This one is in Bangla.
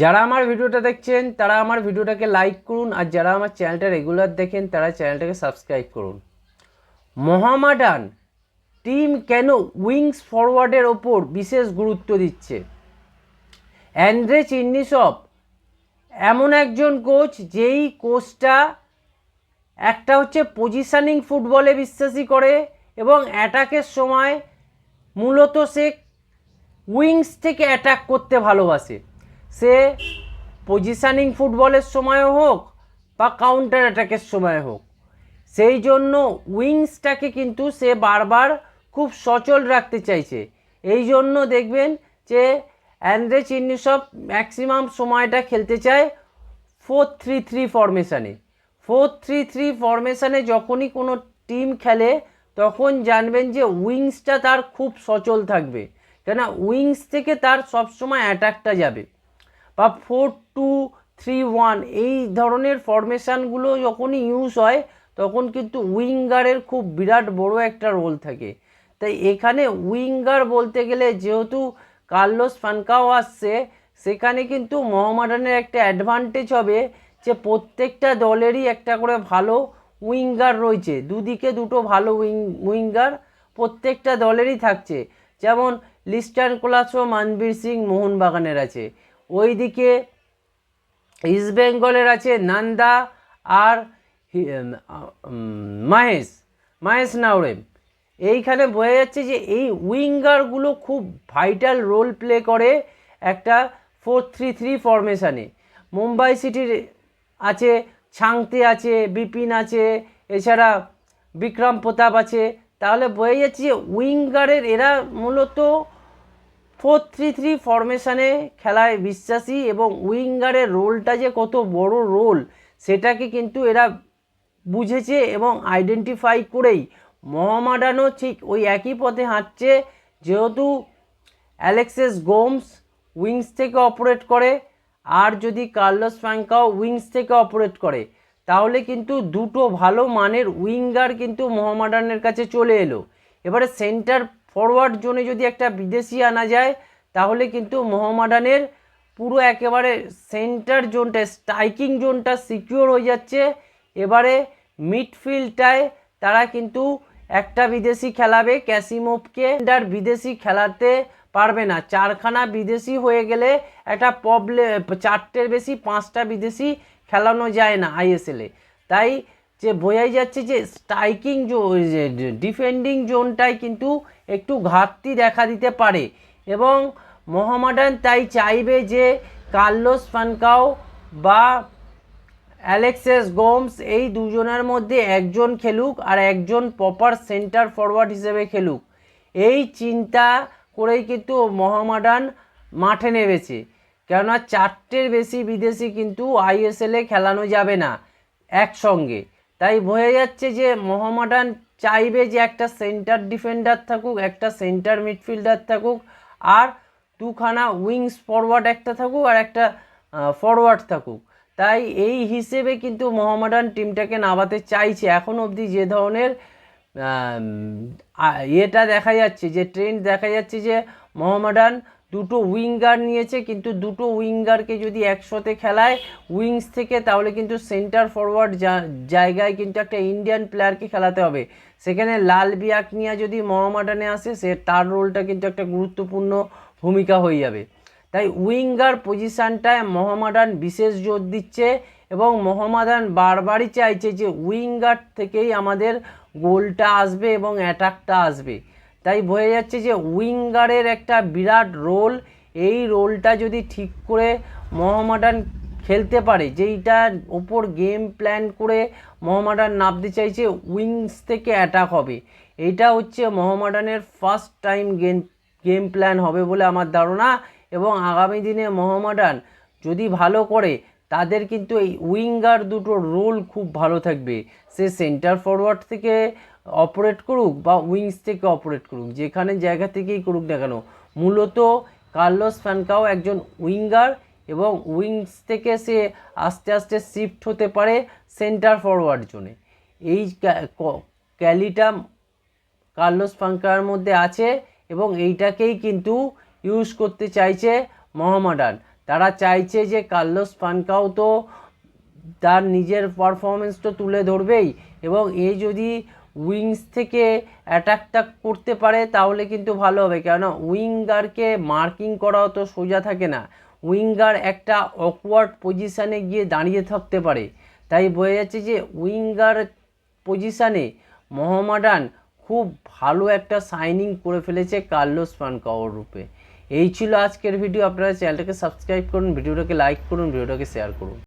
যারা আমার ভিডিওটা দেখছেন, তারা আমার ভিডিওটাকে লাইক করুন, আর যারা আমার চ্যানেলটা রেগুলার দেখেন, তারা চ্যানেলটাকে সাবস্ক্রাইব করুন। মোহামাডান টিম কেন উইংস ফরওয়ার্ডের ওপর বিশেষ গুরুত্ব দিচ্ছে? অ্যান্ড্রে চিন্নিসব এমন একজন কোচ যেই কোচটা একটা হচ্ছে পজিশানিং ফুটবলে বিশ্বাসী করে এবং অ্যাটাকের সময় মূলত সে উইংস থেকে অ্যাটাক করতে ভালোবাসে। সে পজিশনিং ফুটবলের সময়ও হোক বা কাউন্টার অ্যাটাকের সময় হোক। সেই জন্য উইংসটাকে কিন্তু সে বারবার খুব সচল রাখতে চাইছে। এই জন্য দেখবেন যে অ্যান্ড্রে চিন্নিসব ম্যাক্সিমাম সময়টা খেলতে চায় ফোর থ্রি থ্রি ফরমেশানে ফোর থ্রি থ্রি ফরমেশানে যখনই কোনো টিম খেলে, তখন জানবেন যে উইংসটা তার খুব সচল থাকবে। কেন উইংস থেকে তার সবসময় অ্যাটাকটা যাবে। বা ফোর টু থ্রি ওয়ান এই ধরনের ফরমেশানগুলো যখনই ইউজ হয়, তখন কিন্তু উইঙ্গারের খুব বিরাট বড় একটা রোল থাকে। তাই এখানে উইঙ্গার বলতে গেলে যেহেতু কার্লোস ফানকাও আসছে, সেখানে কিন্তু মোহামেডানের একটা অ্যাডভান্টেজ হবে যে প্রত্যেকটা দলেরই একটা করে ভালো উইঙ্গার রয়েছে। দুদিকে দুটো ভালো উইং উইঙ্গার প্রত্যেকটা দলেরই থাকছে। যেমন লিস্টার্ন কোলাসো, মানবীর সিং, মোহনবাগানের আছে। ওইদিকে ইস্ট বেঙ্গলের আছে নান্দা আর মাহেশ মাহেশ নাওরেম এইখানে বোঝা যাচ্ছে যে এই উইঙ্গারগুলো খুব ভাইটাল রোল প্লে করে একটা ফোর থ্রি থ্রি ফরমেশানে মুম্বাই সিটির আছে ছাংতে আছে বিপিন আছে, এছাড়া বিক্রম প্রতাপ আছে। তাহলে বোঝা যাচ্ছে যে উইঙ্গারের এরা মূলত ফোর থ্রি থ্রি ফরমেশানে খেলায় বিশ্বাসী এবং উইঙ্গারের রোলটা যে কত বড় রোল সেটাকে কিন্তু এরা বুঝেছে এবং আইডেন্টিফাই করেই। মহামাডানও ঠিক ওই একই পথে হাঁটছে, যেহেতু অ্যালেক্সেস গোমস উইংস থেকে অপারেট করে, আর যদি কার্লোস ফ্র্যাঙ্কাও উইংস থেকে অপারেট করে, তাহলে কিন্তু দুটো ভালো মানের উইঙ্গার কিন্তু মোহামেডানের কাছে চলে এলো। এবারে সেন্টার ফরওয়ার্ড জোনে যদি একটা বিদেশি আনা যায়, তাহলে কিন্তু মোহামেডানের পুরো একেবারে সেন্টার জোনটা স্ট্রাইকিং জোনটা সিকিওর হয়ে যাচ্ছে। এবারে মিডফিল্ডটায় তারা কিন্তু একটা বিদেশি খেলাবে ক্যাসিমোভকে আর বিদেশি খেলাতে পারবে না। চারখানা বিদেশি হয়ে গেলে একটা প্রবলেম চারটের বেশি, পাঁচটা বিদেশি খেলানো যায় না আইএসএলে তাই যে বোঝাই যাচ্ছে যে স্ট্রাইকিং ডিফেন্ডিং জোনটায় কিন্তু একটু ঘাটতি দেখা দিতে পারে। এবং মোহামেডান তাই চাইবে যে কার্লোস ফানকাও বা অ্যালেক্সেস গোমস এই দুজনের মধ্যে একজন খেলুক আর একজন প্রপার সেন্টার ফরওয়ার্ড হিসেবে খেলুক। এই চিন্তা করেই কিন্তু মোহামেডান মাঠে নেমেছে। কেননা চারটের বেশি বিদেশি কিন্তু আইএসএলে খেলানো যাবে না একসঙ্গে। তাই বোঝা যাচ্ছে যে মোহামেডান চাইবে যে একটা সেন্টার ডিফেন্ডার থাকুক, একটা সেন্টার মিডফিল্ডার থাকুক, আর দুখানা উইংস ফরওয়ার্ড একটা থাকুক আর একটা ফরওয়ার্ড থাকুক। তাই এই হিসেবে কিন্তু মোহামেডান টিমটাকে নামাতে চাইছে। এখন অবধি যে ধরনের ইয়েটা দেখা যাচ্ছে, যে ট্রেন্ড দেখা যাচ্ছে যে মোহামেডান দুটো উইঙ্গার নিয়েছে, কিন্তু দুটো উইঙ্গারকে যদি একসাথে খেলায় উইংস থেকে, তাহলে কিন্তু সেন্টার ফরওয়ার্ড জায়গায় কিন্তু একটা ইন্ডিয়ান প্লেয়ারকে খেলাতে হবে। সেখানে লাল বিয়াক নিয়ে যদি মোহামেডানে আসে, সে তার রোলটা কিন্তু একটা গুরুত্বপূর্ণ ভূমিকা হয়ে যাবে। তাই উইঙ্গার পজিশানটায় মোহামেডান বিশেষ জোর দিচ্ছে এবং মোহামেডান বারবারই চাইছে যে উইঙ্গার থেকেই আমাদের গোলটা আসবে এবং অ্যাটাকটা আসবে। তাই বোঝা যাচ্ছে যে উইঙ্গারের একটা বিরাট রোল, এই রোলটা যদি ঠিক করে মোহামেডান খেলতে পারে যেইটার ওপর গেম প্ল্যান করে মোহামেডান নামতে চাইছে, উইংস থেকে অ্যাটাক হবে। এইটা হচ্ছে মোহামেডানের first time game game plan হবে বলে আমার ধারণা এবং আগামী দিনে মোহামেডান যদি ভালো করে, তাদের কিন্তু এই উইঙ্গার দুটো রোল খুব ভালো থাকবে। সে সেন্টার ফরওয়ার্ড থেকে অপারেট করুক বা উইংস থেকে অপারেট করুক, যেখানে জায়গা থেকেই করুক না কেন। মূলত কার্লোস ফ্যানকাও একজন উইঙ্গার এবং উইংস থেকে সে আস্তে আস্তে শিফট হতে পারে সেন্টার ফরওয়ার্ড জোনে এই ক্যালিটা কার্লোস ফাঙ্কার মধ্যে আছে এবং এইটাকেই কিন্তু ইউজ করতে চাইছে মোহামেডান। তারা চাইছে যে কার্লোস ফানকাও তো তার নিজের পারফরমেন্স তো তুলে ধরবেই এবং এ যদি উইংস থেকে অ্যাটাকটা করতে পারে, তাহলে কিন্তু ভালো হবে। কেননা উইঙ্গারকে মার্কিং করাও তো সোজা থাকে না। উইঙ্গার একটা অকওয়ার্ড পজিশানে গিয়ে দাঁড়িয়ে থাকতে পারে। তাই বোঝা যাচ্ছে যে উইঙ্গার পজিশানে মোহামেডান খুব ভালো একটা সাইনিং করে ফেলেছে কার্লোস ফানকাওর রূপে। এই ছিল আজকের ভিডিও আপনারা চ্যানেলটাকে সাবস্ক্রাইব করুন, ভিডিওটাকে লাইক করুন, ভিডিওটাকে শেয়ার করুন।